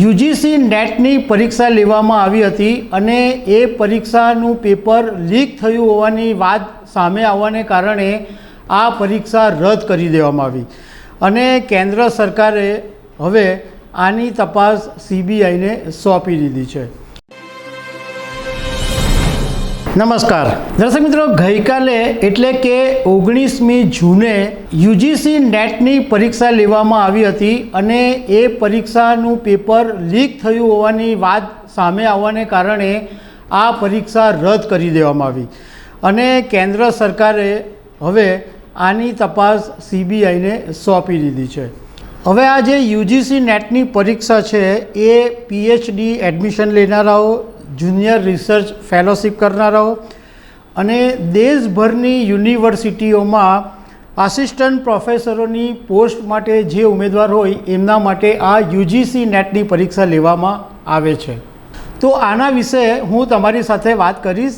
UGC નેટની પરીક્ષા લેવામાં આવી હતી અને એ પરીક્ષાનું પેપર લીક થયું હોવાની વાત સામે આવવાને કારણે આ પરીક્ષા રદ કરી દેવામાં આવી. અને કેન્દ્ર સરકારે હવે આની તપાસ સીબીઆઈને સોંપી દીધી છે. નમસ્કાર. દર્શક મિત્રો, ગઈકાલે એટલે કે ઓગણીસમી જૂને યુજીસી નેટની પરીક્ષા લેવામાં આવી હતી અને એ પરીક્ષાનું પેપર લીક થયું હોવાની વાત સામે આવવાને કારણે આ પરીક્ષા રદ કરી દેવામાં આવી. અને કેન્દ્ર સરકારે હવે આની તપાસ સીબીઆઈને સોંપી દીધી છે. હવે આ જે યુજીસી નેટની પરીક્ષા છે, એ પીએચડી એડમિશન લેનારાઓ જુનિયર રિસર્ચ ફેલોશિપ કરનારાઓ અને દેશભરની યુનિવર્સિટીઓમાં આસિસ્ટન્ટ પ્રોફેસરોની પોસ્ટ માટે જે ઉમેદવાર હોય એમના માટે આ યુજીસી નેટની પરીક્ષા લેવામાં આવે છે. તો આના વિશે હું તમારી સાથે વાત કરીશ.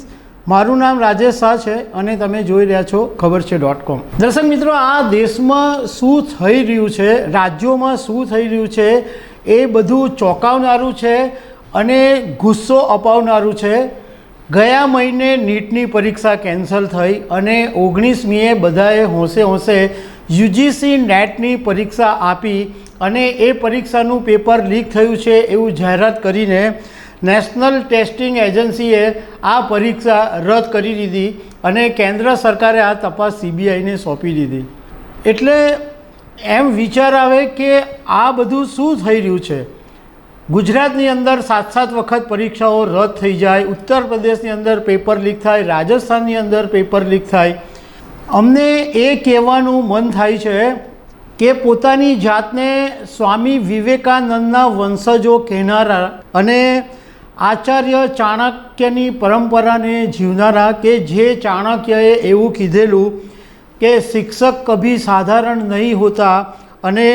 મારું નામ રાજેશ શાહ છે અને તમે જોઈ રહ્યા છો ખબર છે ડોટ કોમ. દર્શક મિત્રો, આ દેશમાં શું થઈ રહ્યું છે? રાજ્યોમાં શું થઈ રહ્યું છે? એ બધું ચોંકાવનારું છે. અને ગુસ્સો અપાવનારું છે. ગયા મહિને નીટની પરીક્ષા કેન્સલ થઈ અને ઓગણીસમીએ બધાએ હોંશે હોંશે યુજીસી નેટની પરીક્ષા આપી અને એ પરીક્ષાનું પેપર લીક થયું છે એવું જાહેરાત કરીને નેશનલ ટેસ્ટિંગ એજન્સીએ આ પરીક્ષા રદ કરી દીધી અને કેન્દ્ર સરકારે આ તપાસ સીબીઆઈને સોંપી દીધી. એટલે એમ વિચાર આવે કે આ બધું શું થઈ રહ્યું છે? ગુજરાતની અંદર સાત સાત વખત પરીક્ષાઓ રદ થઈ જાય, ઉત્તર પ્રદેશની અંદર પેપર લીક થાય, રાજસ્થાનની અંદર પેપર લીક થાય. અમને એ કહેવાનું મન થાય છે કે પોતાની જાતને સ્વામી વિવેકાનંદના વંશજો કહેનારા અને આચાર્ય ચાણક્યની પરંપરાને જીવનારા કે જે ચાણક્યએ એવું કીધેલું કે શિક્ષક કભી સાધારણ નહીં હોતા અને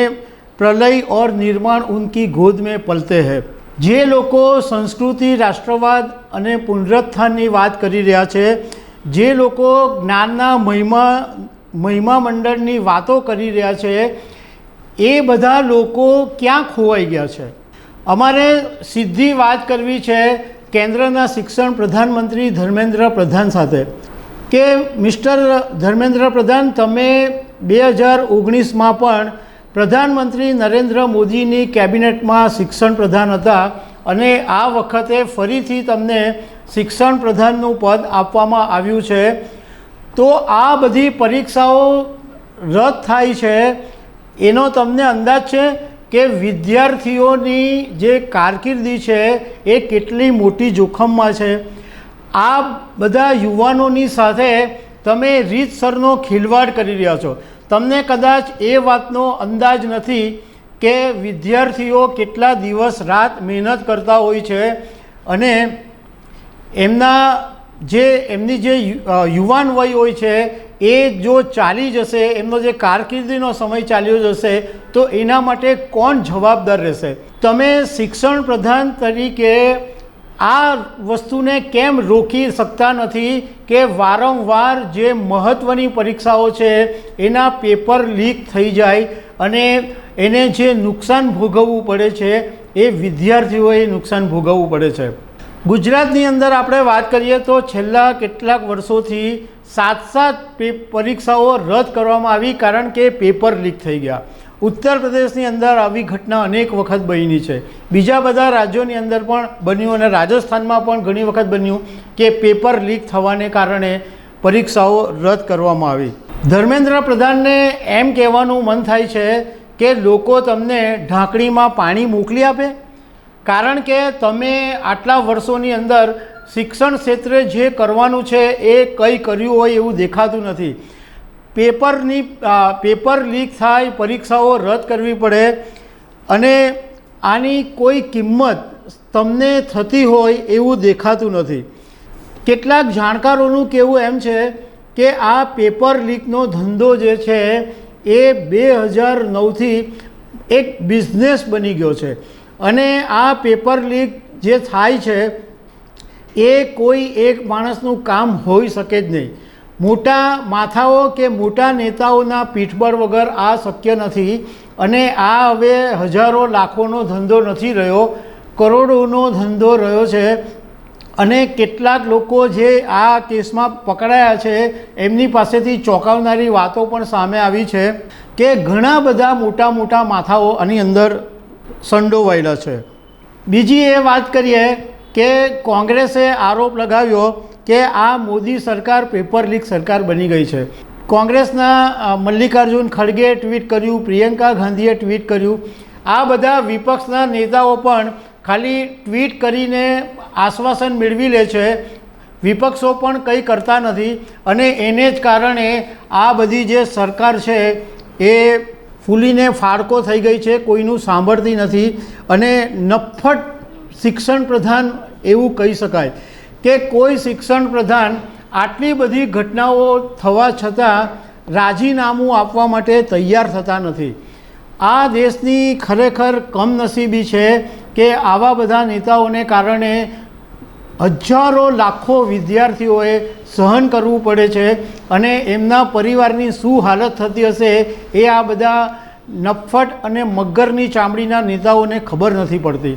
પ્રલય ઓર નિર્માણ ઉનકી ગોદ મેં પલતે હે જે લોકો સંસ્કૃતિ રાષ્ટ્રવાદ અને પુનરુત્થાનની વાત કરી રહ્યા છે જે લોકો જ્ઞાનના મહિમા મહિમા મંડળની વાતો કરી રહ્યા છે એ બધા લોકો ક્યાં ખોવાઈ ગયા છે અમારે સીધી વાત કરવી છે કેન્દ્રના શિક્ષણ પ્રધાનમંત્રી ધર્મેન્દ્ર પ્રધાન સાથે કે મિસ્ટર ધર્મેન્દ્ર પ્રધાન તમે બે હજાર ઓગણીસમાં પણ પ્રધાનમંત્રી નરેન્દ્ર મોદીની કેબિનેટમાં શિક્ષણ પ્રધાન હતા અને આ વખતે ફરીથી તમને શિક્ષણ પ્રધાનનું પદ આપવામાં આવ્યું છે. તો આ બધી પરીક્ષાઓ રદ થાય છે. એનો તમને અંદાજ છે કે વિદ્યાર્થીઓની જે કારકિર્દી છે એ કેટલી મોટી જોખમમાં છે? આ બધા યુવાનોની સાથે તમે રીતસરનો ખિલવાડ કરી રહ્યા છો. તમને કદાચ એ વાતનો અંદાજ નથી કે વિદ્યાર્થીઓ કેટલા દિવસ રાત મહેનત કરતા હોય છે અને એમના જે, એમની જે યુવાન વય હોય છે, એ જો ચાલી જશે, એમનો જે કારકિર્દીનો સમય ચાલ્યો જશે, તો એના માટે કોણ જવાબદાર રહેશે? તમે શિક્ષણ પ્રધાન તરીકે આ વસ્તુને કેમ રોકી શકતા નથી કે વારંવાર જે મહત્ત્વની પરીક્ષાઓ છે એના પેપર લીક થઈ જાય અને એને જે નુકસાન ભોગવવું પડે છે એ વિદ્યાર્થીઓએ નુકસાન ભોગવવું પડે છે. ગુજરાતની અંદર આપણે વાત કરીએ તો છેલ્લા કેટલાક વર્ષોથી સાત સાત પરીક્ષાઓ રદ કરવામાં આવી કારણ કે પેપર લીક થઈ ગયા. ઉત્તર પ્રદેશની અંદર આવી ઘટના અનેક વખત બની છે. બીજા બધા રાજ્યોની અંદર પણ બન્યું અને રાજસ્થાનમાં પણ ઘણી વખત બન્યું કે પેપર લીક થવાને કારણે પરીક્ષાઓ રદ કરવામાં આવી. ધર્મેન્દ્ર પ્રધાનને એમ કહેવાનું મન થાય છે કે લોકો તમને ઢાંકણીમાં પાણી મોકલી આપે? કારણ કે તમે આટલા વર્ષોની અંદર શિક્ષણ ક્ષેત્રે જે કરવાનું છે એ કંઈ કર્યું હોય એવું દેખાતું નથી. પેપરની પેપર લીક થાય, પરીક્ષાઓ રદ કરવી પડે, અને આની કોઈ કિંમત તમને થતી હોય એવું દેખાતું નથી. કેટલાક જાણકારોનું કહેવું એમ છે કે આ પેપર લીકનો ધંધો જે છે એ બે હજાર નવથી એક બિઝનેસ બની ગયો છે. અને આ પેપર લીક જે થાય છે એ કોઈ એક માણસનું કામ હોઈ શકે જ નહીં. મોટા માથાઓ કે મોટા નેતાઓના પીઠબળ વગર આ શક્ય નથી અને આ હવે હજારો લાખોનો ધંધો નથી રહ્યો, કરોડોનો ધંધો રહ્યો છે અને કેટલાક લોકો જે આ કેસમાં પકડાયા છે, એમની પાસેથી ચોંકાવનારી વાતો પણ સામે આવી છે કે ઘણા બધા મોટા મોટા માથાઓ આની અંદર સંડોવાયેલા છે. બીજી એ વાત કરીએ કે કોંગ્રેસે આરોપ લગાવ્યો કે આ મોદી સરકાર પેપર લીક સરકાર બની ગઈ છે. કોંગ્રેસના મલ્લિકાર્જુન ખડગેએ ટ્વીટ કર્યું, પ્રિયંકા ગાંધીએ ટ્વીટ કર્યું. આ બધા વિપક્ષના નેતાઓ પણ ખાલી ટ્વીટ કરીને આશ્વાસન મેળવી લે છે. વિપક્ષો પણ કંઈ કરતા નથી અને એને જ કારણે આ બધી જે સરકાર છે એ ફૂલીને ફાળકો થઈ ગઈ છે, કોઈનું સાંભળતી નથી અને નફ્ફટ શિક્ષણ પ્રધાન એવું કહી શકાય. કે કોઈ શિક્ષણ પ્રધાન આટલી બધી ઘટનાઓ થવા છતાં રાજીનામું આપવા માટે તૈયાર થતા નથી. આ દેશની ખરેખર કમનસીબી છે કે આવા બધા નેતાઓને કારણે હજારો લાખો વિદ્યાર્થીઓએ સહન કરવું પડે છે અને એમના પરિવારની શું હાલત થતી હશે એ આ બધા નફ્ફટ અને મગરની ચામડીના નેતાઓને ખબર નથી પડતી.